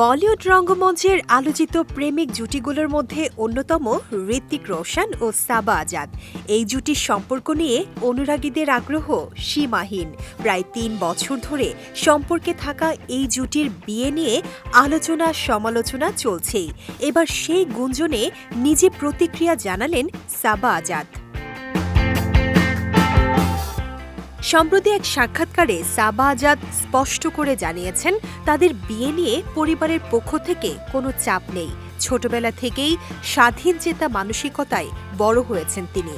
বলিউড রঙ্গমঞ্চের আলোচিত প্রেমিক জুটিগুলোর মধ্যে অন্যতম ঋত্বিক রোশন ও সাবা আজাদ। এই জুটির সম্পর্ক নিয়ে অনুরাগীদের আগ্রহ সীমাহীন। প্রায় তিন বছর ধরে সম্পর্কে থাকা এই জুটির বিয়ে নিয়ে আলোচনা সমালোচনা চলছেই। এবার সেই গুঞ্জনে নিজে প্রতিক্রিয়া জানালেন সাবা আজাদ। সম্প্রতি এক সাক্ষাৎকারে সাবা আজাদ স্পষ্ট করে জানিয়েছেন, তাদের বিয়ে নিয়ে পরিবারের পক্ষ থেকে কোনো চাপ নেই। ছোটবেলা থেকেই স্বাধীন চেতা মানসিকতায় বড় হয়েছেন তিনি।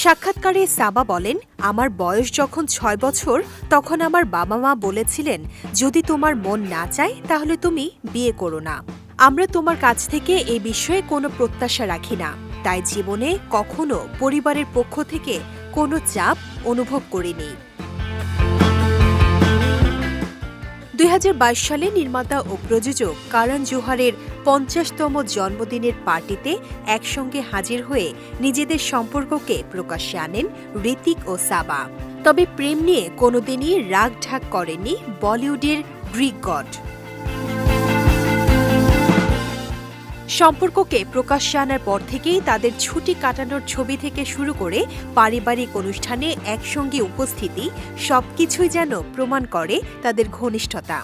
সাক্ষাৎকারে সাবা বলেন, আমার বয়স যখন ছয় বছর, তখন আমার বাবা মা বলেছিলেন, যদি তোমার মন না চায়, তাহলে তুমি বিয়ে করো না। আমরা তোমার কাছ থেকে এই বিষয়ে কোনো প্রত্যাশা রাখি না। তাই জীবনে কখনো পরিবারের পক্ষ থেকে কোনো চাপ অনুভব করিনি। দুই হাজার বাইশ সালে নির্মাতা ও প্রযোজক কারণ জোহারের পঞ্চাশতম জন্মদিনের পার্টিতে একসঙ্গে হাজির হয়ে নিজেদের সম্পর্ককে প্রকাশ্যে আনেন ঋতিক ও সাবা। তবে প্রেম নিয়ে কোনোদিনই রাগ ঢাক করেননি বলিউডের গ্রিক গড। সম্পর্ককে প্রকাশ্যে আনার পর থেকেই তাদের ছুটি কাটানোর ছবি থেকে শুরু করে পারিবারিক অনুষ্ঠানে একসঙ্গে উপস্থিতি, সবকিছুই যেন প্রমাণ করে তাদের ঘনিষ্ঠতা।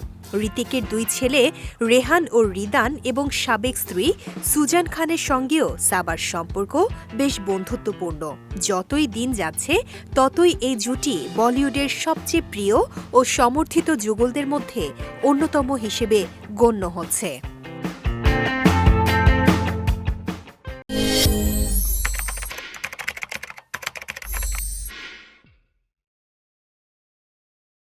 ঋতিকের দুই ছেলে, রেহান ও রিদান এবং সাবেক স্ত্রী সুজান খানের সঙ্গেও সাবার সম্পর্ক বেশ বন্ধুত্বপূর্ণ। যতই দিন যাচ্ছে, ততই এই জুটি বলিউডের সবচেয়ে প্রিয় ও সমর্থিত যুগলদের মধ্যে অন্যতম হিসেবে গণ্য হচ্ছে।